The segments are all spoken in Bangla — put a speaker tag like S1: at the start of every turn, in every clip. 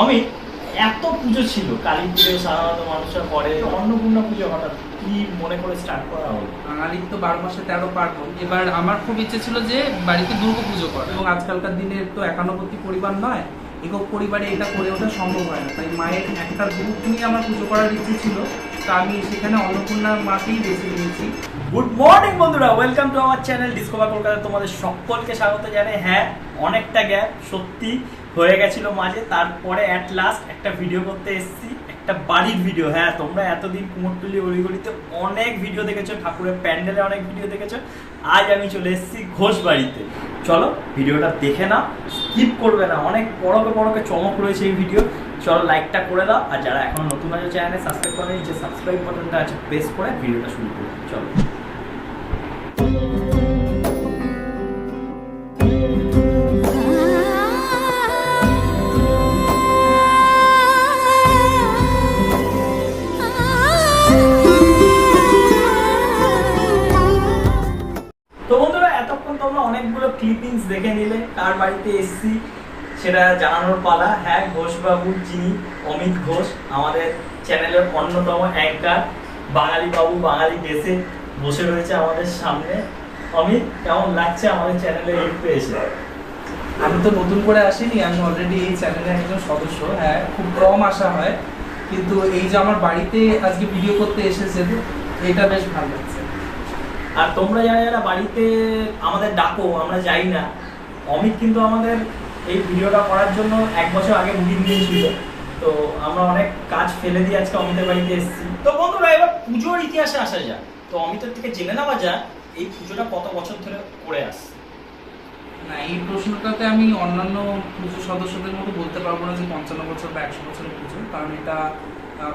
S1: অমিত এত পুজো ছিল কালী পুজো সাধারণত মানুষরা করে অন্নপূর্ণা পুজো হঠাৎ কি মনে করে স্টার্ট করা হলো?
S2: বাঙালির তো বারো মাসে তেরো পার্বণ। এবার আমার খুব ইচ্ছে ছিল যে বাড়িতে দুর্গা পুজো করা। এবং আজকালকার দিনে তো একান্নবর্তী পরিবার নয় একক পরিবারে এটা করে ওঠা সম্ভব হয় না। তাই মায়ের একটা গ্রুপ নিয়ে আমার পুজো করার ইচ্ছে ছিল। তা আমি সেখানে অন্নপূর্ণার মাকেই বেছে নিয়েছি।
S1: গুড মর্নিং বন্ধুরা! ওয়েলকাম টু আমার চ্যানেল ডিসকভার কলকাতা তোমাদের সকলকে স্বাগত জানাই। হ্যাঁ অনেকটা গ্যাপ সত্যি। হয়ে গেছিল মাঝে, তারপরে অ্যাট লাস্ট একটা ভিডিও করতে এসেছি, একটা বাড়ির ভিডিও হ্যাঁ তোমরা এতদিন কুমোরটুলি অলিগলিতে অনেক ভিডিও দেখেছ, ঠাকুরের প্যান্ডেলে অনেক ভিডিও দেখেছ। আজ আমি চলে এসেছি ঘোষ বাড়িতে। চলো ভিডিওটা দেখে নাও স্কিপ করবে না, অনেক বড়কে বড়কে চমক রয়েছে এই ভিডিও চলো লাইকটা করে দাও, আর যারা এখন নতুন আছে চ্যানেলে সাবস্ক্রাইব করে নিচে সাবস্ক্রাইব বাটনটা আছে প্রেস করে ভিডিওটা শুরু করো। চলো। ক্লিপিংস দেখে নিলে। কার বাড়িতে এসছি। সেটা জানানোর পালা। হ্যাঁ ঘোষবাবু, যিনি, অমিত ঘোষ, আমাদের চ্যানেলের অন্যতম অ্যাঙ্কার বাঙালি বাবু, বাঙালি দেশে বসে রয়েছে আমাদের সামনে। অমিত, কেমন লাগছে আমাদের চ্যানেলে এসে এসে?
S2: আমি তো নতুন করে আসিনি, আমি অলরেডি এই চ্যানেলের একজন সদস্য। হ্যাঁ খুব কম আসা হয়। কিন্তু এই যে আমার বাড়িতে আজকে ভিডিও করতে এসেছেন, এটা বেশ ভালো লাগছে।
S1: আর তোমরা যারা যারা বাড়িতে আমাদের ডাকো আমরা যাই না। অমিত কিন্তু আমাদের এই ভিডিওটা করার জন্য এক বছর আগে বুকিং দিয়েছিল। তো আমরা অনেক কাজ ফেলে দিয়ে আজকে অমিতের বাড়িতে এসেছি। তো বন্ধুরা এবার পুজোর ইতিহাসে আসা যাক। তো অমিতের থেকে জেনে নেওয়া যাক এই পুজোটা কত বছর ধরে করে আসছে?
S2: না এই প্রশ্নটাতে আমি অন্যান্য পুজো সদস্যদের মতো বলতে পারব না যে পঞ্চান্ন বছর বা একশো বছরের পুজো। কারণ এটা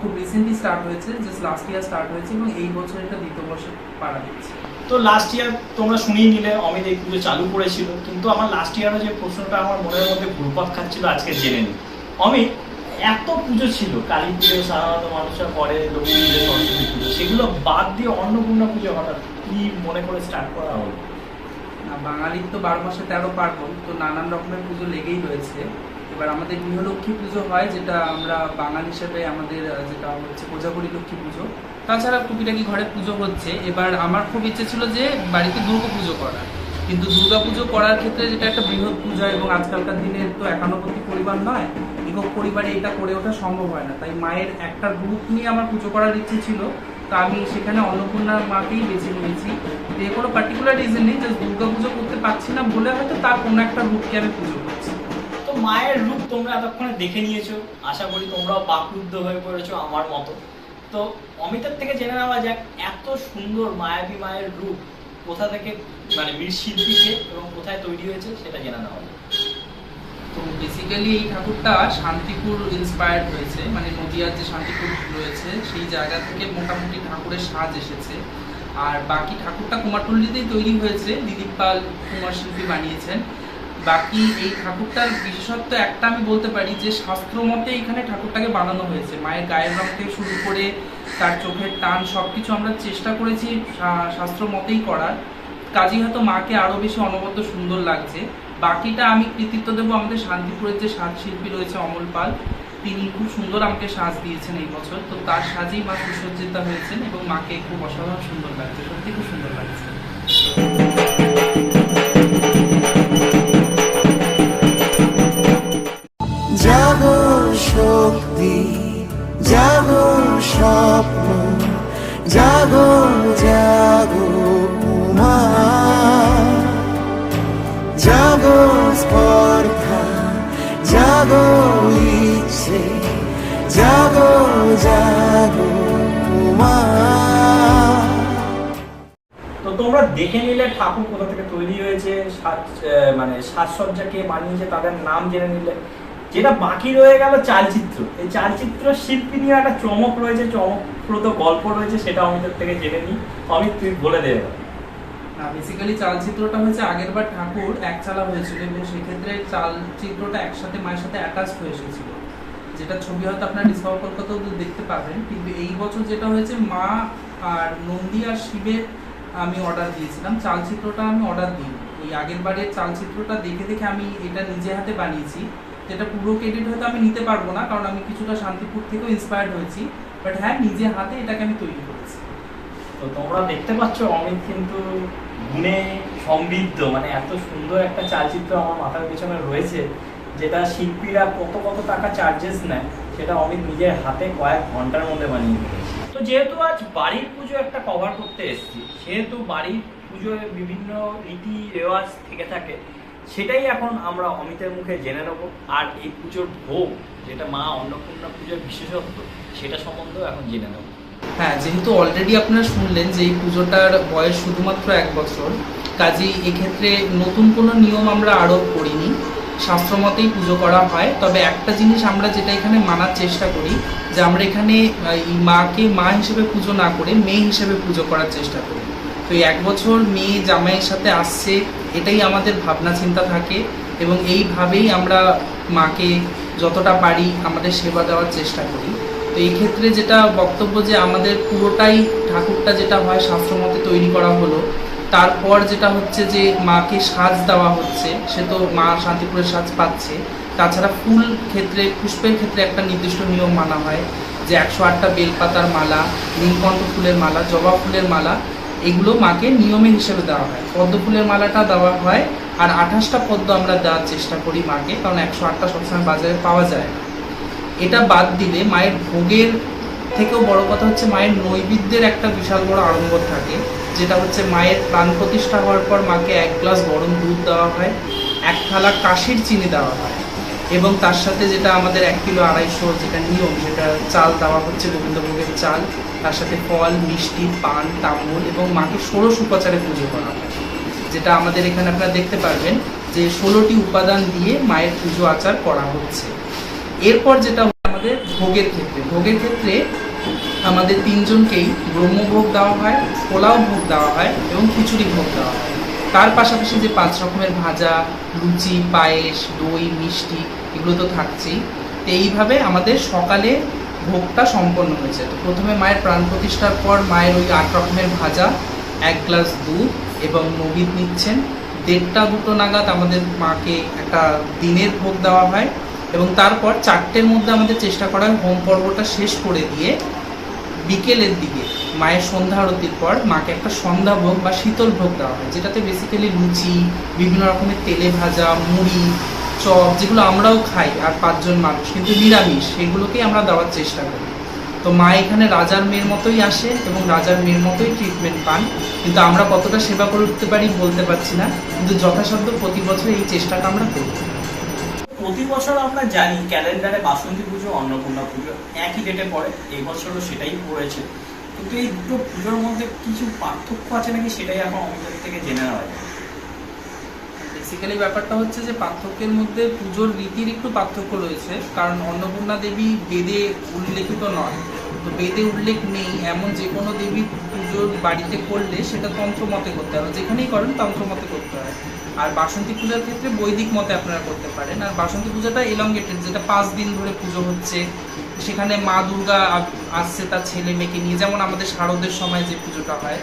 S2: খুব রিসেন্টলি স্টার্ট হয়েছে জাস্ট লাস্ট ইয়ার স্টার্ট হয়েছে এবং এই বছর এটা দ্বিতীয় বছর পাড়া দিচ্ছে।
S1: তো লাস্ট ইয়ার তোমরা শুনিয়ে নিলে অমিত এই পুজো চালু করেছিল কিন্তু আমার লাস্ট ইয়ারও যে প্রশ্নটা আমার মনের মধ্যে ঘুরপাক খাচ্ছিল আজকে জেনে নিই। অমিত এত পুজো ছিল কালী পুজো সাধারণত মানুষরা করে লক্ষ্মী পুজো সরস্বতী পুজো সেগুলো বাদ দিয়ে অন্নপূর্ণা পুজো হঠাৎ কি মনে করে স্টার্ট করা হলো?
S2: না বাঙালির তো বারো মাসে তেরো পার্বণ তো নানান রকমের পুজো লেগেই রয়েছে। এবার আমাদের গৃহলক্ষ্মী পুজো হয়, যেটা আমরা বাঙালি হিসেবে আমাদের যেটা হচ্ছে কোজাগরি লক্ষ্মী পুজো। তাছাড়া টুকিটাকি ঘরে পুজো হচ্ছে। এবার আমার খুব ইচ্ছে ছিল যে বাড়িতে দুর্গা পুজো করা কিন্তু দুর্গা পুজো করার ক্ষেত্রে যেটা একটা বৃহৎ পূজা এবং আজকালকার দিনে তো একান্নবর্তী পরিবার নয়, একক পরিবারে এটা করে ওঠা সম্ভব হয় না। তাই মায়ের একটা গ্রুপ নিয়ে আমার পুজো করার ইচ্ছে ছিল। তা আমি সেখানে অন্নপূর্ণার মাকেই বেছে নিয়েছি। যে কোনো পার্টিকুলার রিজন নেই যে দুর্গা পুজো করতে পারছি না বলে হয়তো তার কোনো একটা রূপকে আমি পুজো
S1: মায়ের রূপ তোমরা এতক্ষণে দেখে নিয়েছো। আশা করি তোমরাও বাকরুদ্ধ হয়ে পড়েছো আমার মতো। তো অমিতের থেকে জেনে নেওয়া যাক, এত সুন্দর মায়াবী মায়ের রূপ কোথা থেকে মানে মৃৎশিল্পীকে এবং কোথায় তৈরি হয়েছে সেটা জেনে নেওয়া যাক।
S2: তো বেসিক্যালি এই ঠাকুরটা শান্তিপুর ইন্সপায়ার্ড হয়েছে মানে নদিয়ার যে শান্তিপুর রয়েছে, সেই জায়গা থেকে মোটামুটি ঠাকুরের সাজ এসেছে। আর বাকি ঠাকুরটা কুমারটুল্লিতেই তৈরি হয়েছে, দিলীপ পাল কুমার শিল্পী বানিয়েছেন। বাকি এই ঠাকুরটার বিশেষত্ব একটা আমি বলতে পারি যে শাস্ত্র মতে এখানে ঠাকুরটাকে বানানো হয়েছে। মায়ের গায়ের রং থেকে শুরু করে তার চোখের টান সব কিছু আমরা চেষ্টা করেছি শাস্ত্র মতেই করার। কাজেই হয়তো মাকে আরও বেশি অনবদ্য সুন্দর লাগছে। বাকিটা আমি কৃতিত্ব দেবো আমাদের শান্তিপুরের যে সাজ শিল্পী রয়েছে অমল পাল। তিনি খুব সুন্দর আমাকে সাজ দিয়েছেন এই বছর। তো তার সাজেই মা সুসজ্জিতা হয়েছেন এবং মাকে খুব অসাধারণ সুন্দর লাগছে। সত্যি খুব সুন্দর লাগছে।
S3: শক্তি, জাগো স্বপ্ন, জাগো জাগো উমা। জাগো স্পর্ধা, জাগো ইচ্ছে, জাগো জাগো উমা।
S1: তো তোমরা দেখে নিলে ঠাকুর কোথা থেকে তৈরি হয়েছে সাজ মানে সাজসজ্জা কে বানিয়েছে, তাদের নাম জেনে নিলে। যেটা বাকি রয়ে গেল চালচিত্র। এই চালচিত্র শিল্পী নিয়ে একটা চমক রয়েছে, চমকপ্রদ গল্প রয়েছে, সেটা আমাদের থেকে জেনে নিই। অমিত, তুই বলে দে
S2: না বেসিক্যালি চালচিত্রটা হয়েছে আগের বার ঠাকুর একচালা হয়েছিল এবং সেক্ষেত্রে চালচিত্রটা একসাথে মায়ের সাথে অ্যাটাচ হয়ে এসেছিল। যেটা ছবি হয়তো আপনার ডিসকভার কলকাতাও দেখতে পাবেন, কিন্তু এই বছর যেটা হয়েছে, মা আর নন্দী আর শিবের আমি অর্ডার দিয়েছিলাম। চালচিত্রটা আমি অর্ডার দিই ওই আগের বারের চালচিত্রটা দেখে দেখে আমি এটা নিজে হাতে বানিয়েছি। যেটা পুরো ক্রেডিট হয়তো আমি নিতে পারব না কারণ আমি কিছুটা শান্তিপুর থেকেও ইন্সপায়ার্ড হয়েছি। বাট হ্যাঁ নিজে হাতে এটাকে আমি তৈরি করেছি।
S1: তো তোমরা দেখতে পাচ্ছ অমিত কিন্তু গুণে সমৃদ্ধ। মানে এত সুন্দর একটা চালচিত্র আমার মাথার পেছনে রয়েছে যেটা শিল্পীরা কত কত টাকা চার্জেস নেয় সেটা অমিত নিজের হাতে কয়েক ঘণ্টার মধ্যে বানিয়ে নিয়েছে। তো যেহেতু আজ বাড়ির পুজো একটা কভার করতে এসেছি সেহেতু বাড়ির পুজোয় বিভিন্ন রীতি রেওয়াজ থেকে থাকে সেটাই এখন আমরা অমিতের মুখে জেনে নেব। আর এই পুজোর ভোগ, যেটা মা অন্নপূর্ণা পুজোর বিশেষত্ব, সেটা সম্বন্ধেও এখন জেনে নেব।
S2: হ্যাঁ যেহেতু অলরেডি আপনারা শুনলেন যে এই পুজোটার বয়স শুধুমাত্র এক বছর, কাজেই এক্ষেত্রে নতুন কোনো নিয়ম আমরা আরোপ করিনি। শাস্ত্রমতেই পুজো করা হয়, তবে একটা জিনিস আমরা যেটা এখানে মানার চেষ্টা করি, যে আমরা এখানে মাকে মা হিসেবে পুজো না করে মেয়ে হিসেবে পুজো করার চেষ্টা করি। তো এক বছর মেয়ে জামাইয়ের সাথে আসছে এটাই আমাদের ভাবনা, চিন্তা থাকে এবং এইভাবেই আমরা মাকে যতটা পারি আমাদের সেবা দেওয়ার চেষ্টা করি। তো এই ক্ষেত্রে যেটা বক্তব্য যে আমাদের পুরোটাই ঠাকুরটা যেটা হয় শাস্ত্রমতে তৈরি করা হলো, তারপর যেটা হচ্ছে যে মাকে সাজ দেওয়া হচ্ছে, সে তো মা শান্তিপুরের সাজ পাচ্ছে। তাছাড়া ফুল ক্ষেত্রে, পুষ্পের ক্ষেত্রে একটা নির্দিষ্ট নিয়ম মানা হয় যে একশো আটটা বেলপাতার মালা, নীলকণ্ঠ ফুলের মালা, জবা ফুলের মালা এগুলো মাকে নিয়মের হিসেবে দেওয়া হয়। পদ্ম ফুলের মালাটা দেওয়া হয় আর আঠাশটা পদ্ম আমরা দেওয়ার চেষ্টা করি মাকে, কারণ একশো আটটা সবসময় বাজারে পাওয়া যায়। না এটা বাদ দিলে মায়ের ভোগের থেকেও বড় কথা হচ্ছে মায়ের নৈবেদ্যের একটা বিশাল বড় আড়ম্বর থাকে, যেটা হচ্ছে মায়ের প্রাণ প্রতিষ্ঠা হওয়ার পর মাকে এক গ্লাস গরম দুধ দেওয়া হয়, এক থালা কাশির চিনি দেওয়া হয়। এবং তার সাথে যেটা আমাদের এক কিলো আড়াইশো যেটা নিয়ম সেটা চাল দেওয়া হচ্ছে, গোবিন্দভোগের চাল, তার সাথে ফল, মিষ্টি, পান তাম্বুল এবং মাকে ষোড়শ উপাচারে পুজো করা হয়। যেটা আমাদের এখানে আপনারা দেখতে পারবেন যে ষোলোটি উপাদান দিয়ে মায়ের পুজো আচার করা হচ্ছে। এরপর যেটা আমাদের ভোগের ক্ষেত্রে। ভোগের ক্ষেত্রে আমাদের তিনজনকেই ব্রহ্মভোগ দেওয়া হয়, পোলাও ভোগ দেওয়া হয় এবং খিচুড়ি ভোগ দেওয়া হয়। তার পাশাপাশি যে পাঁচ রকমের ভাজা, লুচি, পায়েস, দই, মিষ্টি, এগুলো তো থাকছেই, তো এইভাবে আমাদের সকালে ভোগটা সম্পন্ন হয়েছে। তো প্রথমে মায়ের প্রাণ প্রতিষ্ঠার পর মায়ের ওই আট রকমের ভাজা, এক গ্লাস দুধ এবং নবীদ নিচ্ছেন। দেড়টা দুটো নাগাদ আমাদের মাকে একটা দিনের ভোগ দেওয়া হয় এবং তারপর চারটের মধ্যে আমাদের চেষ্টা করা হয় হোম পর্বটা শেষ করে দিয়ে বিকেলের দিকে। মায়ের সন্ধ্যা আরতির পর মাকে একটা সন্ধ্যা ভোগ বা শীতল ভোগ দেওয়া হয়, যেটাতে বেসিক্যালি লুচি, বিভিন্ন রকমের তেলে ভাজা, মুড়ি, চপ, যেগুলো আমরাও খাই আর পাঁচজন মানুষ, কিন্তু নিরামিষ, সেগুলোকেই আমরা দেওয়ার চেষ্টা করি। তো মা এখানে রাজার মেয়ের মতোই আসে এবং রাজার মেয়ের মতোই ট্রিটমেন্ট পান, কিন্তু আমরা কতটা সেবা করে উঠতে পারি বলতে পারছি না, কিন্তু যথাসাধ্য প্রতি বছর এই চেষ্টাটা আমরা করি।
S1: প্রতি বছর আমরা জানি ক্যালেন্ডারে বাসন্তী পুজো, অন্নপূর্ণা পুজো, একই ডেটে পড়ে এই বছরও সেটাই পড়েছে। কিন্তু দুটো পুজোর মধ্যে কিছু পার্থক্য আছে নাকি সেটাই এখন অমিতের থেকে জেনে নেওয়া যায়?
S2: বেসিক্যালি ব্যাপারটা হচ্ছে যে পার্থক্যের মধ্যে পুজোর রীতির একটু পার্থক্য রয়েছে। কারণ অন্নপূর্ণা দেবী বেদে উল্লেখিত নয়। তো বেদে উল্লেখ নেই, এমন যে কোনো দেবীর পুজোর বাড়িতে করলে সেটা তন্ত্র মতে করতে হবে। যেখানেই করেন তন্ত্র মতে করতে হয়। আর বাসন্তী পূজার ক্ষেত্রে বৈদিক মতে আপনারা করতে পারেন। আর বাসন্তী পূজাটা এলঙ্গেটেড যেটা পাঁচ দিন ধরে পুজো হচ্ছে। সেখানে মা দুর্গা আসছে তার ছেলে মেয়েকে নিয়ে। যেমন আমাদের শারদের সময় যে পুজোটা হয়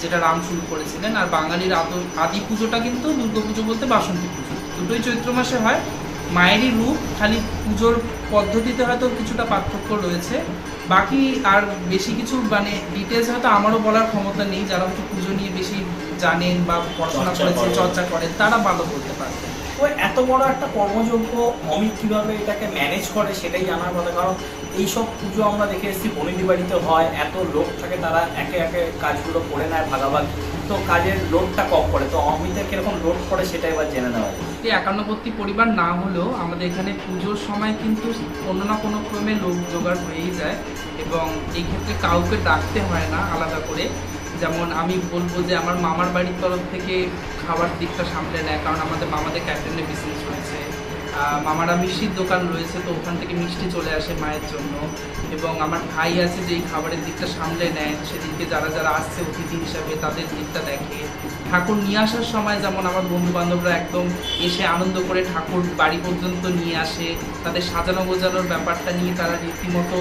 S2: যেটা রাম শুরু করেছিলেন আর বাঙালির আদ- আদি পুজোটা কিন্তু দুর্গাপুজো বলতে বাসন্তী পুজো। দুটোই চৈত্র মাসে হয়। মায়েরই রূপ খালি পুজোর পদ্ধতিতে হয়তো কিছুটা পার্থক্য রয়েছে। বাকি আর বেশি কিছু মানে ডিটেলস হয়তো আমারও বলার ক্ষমতা নেই। যারা হয়তো পুজো নিয়ে বেশি জানেন বা পড়াশোনা করেছে চর্চা করেন তারা ভালো বলতে পারবে।
S1: ওই এত বড় একটা কর্মযোগ্য অমিত কীভাবে এটাকে ম্যানেজ করে সেটাই জানার কথা। কারণ এইসব পুজো আমরা দেখে এসেছি, বনিদি বাড়িতে হয়, এত লোক থাকে তারা একে একে কাজগুলো করে নেয় ভাগাভাগি। তো কাজের লোডটা কম করে তো অমিতের কীরকম লোড করে সেটা এবার জেনে নেওয়া যায়
S2: একান্নবর্তী পরিবার না হলেও আমাদের এখানে পুজোর সময় কিন্তু কোনো না কোনো ক্রমে লোক জোগাড় হয়েই যায় এবং এই ক্ষেত্রে কাউকে ডাকতে হয় না আলাদা করে। যেমন আমি বলব যে আমার মামার বাড়ির তরফ থেকে খাবার দিকটা সামলে নেয় কারণ আমাদের মামাদের ক্যান্টিনে বিজনেস মামারা মিষ্টির দোকান রয়েছে, তো ওখান থেকে মিষ্টি চলে আসে মায়ের জন্য। এবং আমার ভাই আছে যে এই খাবারের দিকটা সামলে নেয়, সেদিনকে যারা যারা আসছে, অতিথি হিসাবে তাদের দিকটা দেখে। ঠাকুর নিয়ে আসার সময় যেমন আমার বন্ধু বান্ধবরা একদম এসে আনন্দ করে ঠাকুর বাড়ি পর্যন্ত নিয়ে আসে, তাদের সাজানো গোজানোর ব্যাপারটা নিয়ে তারা রীতিমতো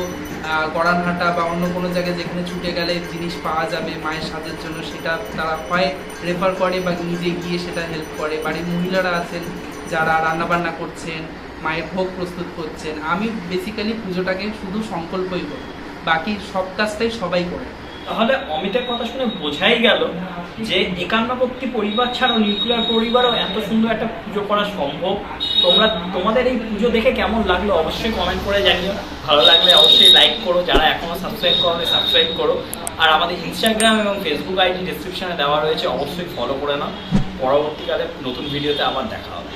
S2: গড়ানহাটা বা অন্য কোনো জায়গায় যেখানে ছুটে গেলে জিনিস পাওয়া যাবে, মায়ের সাজের জন্য, সেটা তারা হয় রেফার করে বা নিজে গিয়ে সেটা হেল্প করে। বাড়ির মহিলারা আছেন যারা রান্নাবান্না করছেন, মায়ের ভোগ প্রস্তুত করছেন, আমি বেসিক্যালি পুজোটাকে শুধু সংকল্পই করি বাকি সব কাজটাই সবাই করে।
S1: তাহলে অমিতের কথা শুনে বোঝাই গেল যে একান্নবর্তী পরিবার ছাড়াও নিউক্লিয়ার পরিবারও এত সুন্দর একটা পুজো করা সম্ভব। তোমরা, তোমাদের এই পুজো দেখে কেমন লাগল অবশ্যই কমেন্ট করে জানিও। ভালো লাগলে অবশ্যই লাইক করো, যারা এখনও সাবস্ক্রাইব করো সাবস্ক্রাইব করো। আর আমাদের ইনস্টাগ্রাম এবং ফেসবুক আইডি ডিসক্রিপশনে দেওয়া রয়েছে, অবশ্যই ফলো করে নাও। পরবর্তীকালে নতুন ভিডিওতে আবার দেখা হবে।